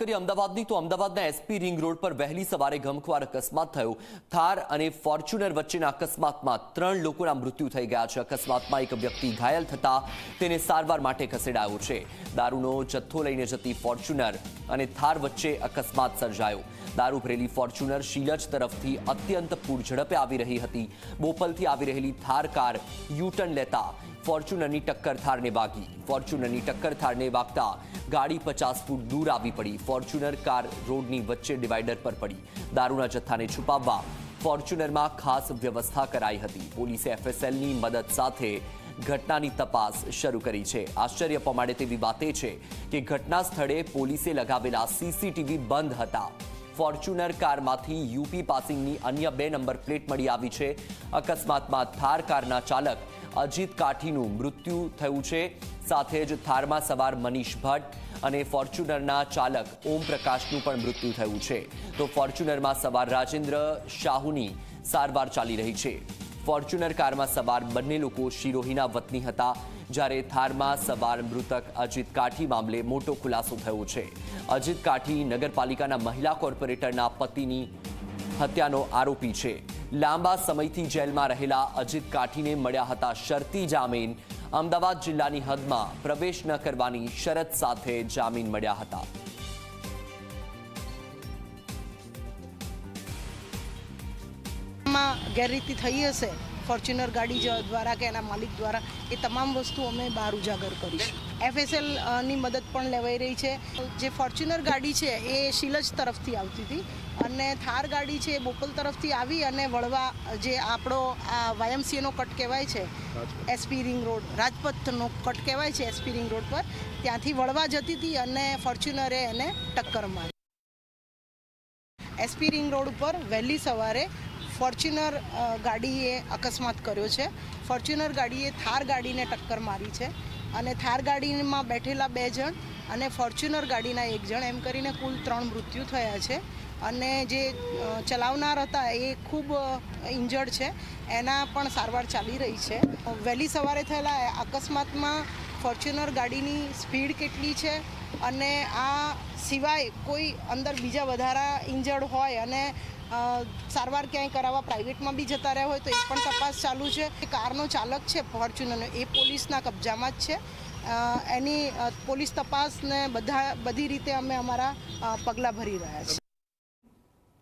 કરીએ અમદાવાદની તો અમદાવાદના એસપી રિંગ રોડ પર વહેલી સવારે ગમખ્વાર અકસ્માત થયો. થાર અને ફોર્ચ્યુનર વચ્ચેના અકસ્માતમાં ત્રણ લોકોના મૃત્યુ થઈ ગયા છે. અકસ્માતમાં એક વ્યક્તિ ઘાયલ થતા તેને સારવાર માટે ખસેડાયો છે. દારૂનો જથ્થો લઈને જતી ફોર્ચ્યુનર અને થાર વચ્ચે અકસ્માત સર્જાયો. દારૂ ભરેલી ફોર્ચ્યુનર શીલજ તરફથી અત્યંત પૂર ઝડપે આવી રહી હતી. બોપલથી આવી રહેલી થાર કાર યુટર્ન લેતા ફોર્ચ્યુનરની ટક્કર થારને વાગી. ફોર્ચ્યુનરની ટક્કર થારને વાગતા ગાડી પચાસ ફૂટ દૂર આવી પડી. ફોર્ચ્યુનર કાર રોડની વચ્ચે ડિવાઈડર પર પડી. દારૂના જથ્થાને છુપાવવા ફોર્ચ્યુનરમાં ખાસ વ્યવસ્થા કરાઈ હતી. પોલીસે એફએસએલની મદદ સાથે ઘટનાની તપાસ શરૂ કરી છે. આશ્ચર્ય પમાડે તેવી વાત એ છે કે ઘટના સ્થળે પોલીસે લગાવેલા સીસીટીવી બંધ હતા. ફોર્ચ્યુનર કારમાંથી યુપી પાસિંગની અન્ય બે નંબર પ્લેટ મળી આવી છે. અકસ્માતમાં થાર કારના ચાલક અજીત કાઠીનું મૃત્યુ થયું છે. સાથે જ થારમાં સવાર મનીષ ભટ્ટ અને ફોર્ચ્યુનરના ચાલક ઓમ પ્રકાશનું પણ મૃત્યુ થયું છે. તો ફોર્ચ્યુનરમાં સવાર રાજેન્દ્ર શાહુની સારવાર ચાલી રહી છે. ફોર્ચ્યુનર કારમાં સવાર બંને લોકો શિરોહીના વતની હતા, જ્યારે થારમાં સવાર મૃતક અજીત કાઠી મામલે મોટો ખુલાસો થયો છે. અજીત કાઠી નગરપાલિકાના મહિલા કોર્પોરેટરના પતિની હત્યાનો આરોપી છે. લાંબા સમયથી જેલમાં રહેલા અજીત કાઠીને મળ્યા હતા શરતી જામીન. અમદાવાદ જિલ્લાની હદમાં પ્રવેશ ન કરવાની શરત સાથે જામીન મળ્યા હતા. ગેરરીતિ થઈ હશે ફોર્ચ્યુનર ગાડી દ્વારા કે એના માલિક દ્વારા એ તમામ વસ્તુ અમે બહાર ઉજાગર કરીશું. એફએસએલની મદદ પણ લેવાઈ રહી છે. જે ફોર્ચ્યુનર ગાડી છે એ શિલજ તરફથી આવતી હતી અને થાર ગાડી છે એ બોપલ તરફથી આવી અને વળવા જે આપણો આ વાયમસીએનો કટ કહેવાય છે એસપી રિંગ રોડ રાજપથનો કટ કહેવાય છે એસપી રિંગ રોડ પર. ત્યાંથી વળવા જતી હતી અને ફોર્ચ્યુનરે એને ટક્કર મારી. એસપી રિંગ રોડ ઉપર વહેલી સવારે ફોર્ચ્યુનર ગાડીએ અકસ્માત કર્યો છે. ફોર્ચ્યુનર ગાડીએ થાર ગાડીને ટક્કર મારી છે અને થાર ગાડીમાં બેઠેલા બે જણ અને ફોર્ચ્યુનર ગાડીના એક જણ, એમ કરીને કુલ ત્રણ મૃત્યુ થયા છે. અને જે ચલાવનાર હતા એ ખૂબ ઇન્જર્ડ છે. એના પણ સારવાર ચાલી રહી છે. વહેલી સવારે થયેલા અકસ્માતમાં ફોર્ચ્યુનર ગાડીની સ્પીડ કેટલી છે અને આ સિવાય કોઈ અંદર બીજા વધારા ઇન્જર્ડ હોય અને સારવાર ક્યાંય કરાવવા પ્રાઇવેટમાં બી જતા રહ્યા હોય તો એ પણ તપાસ ચાલુ છે. કારનો ચાલક છે ફોર્ચ્યુનરનો. એ પોલીસના કબજામાં જ છે. એની પોલીસ તપાસને બધા, બધી રીતે અમે અમારા પગલાં ભરી રહ્યા છીએ.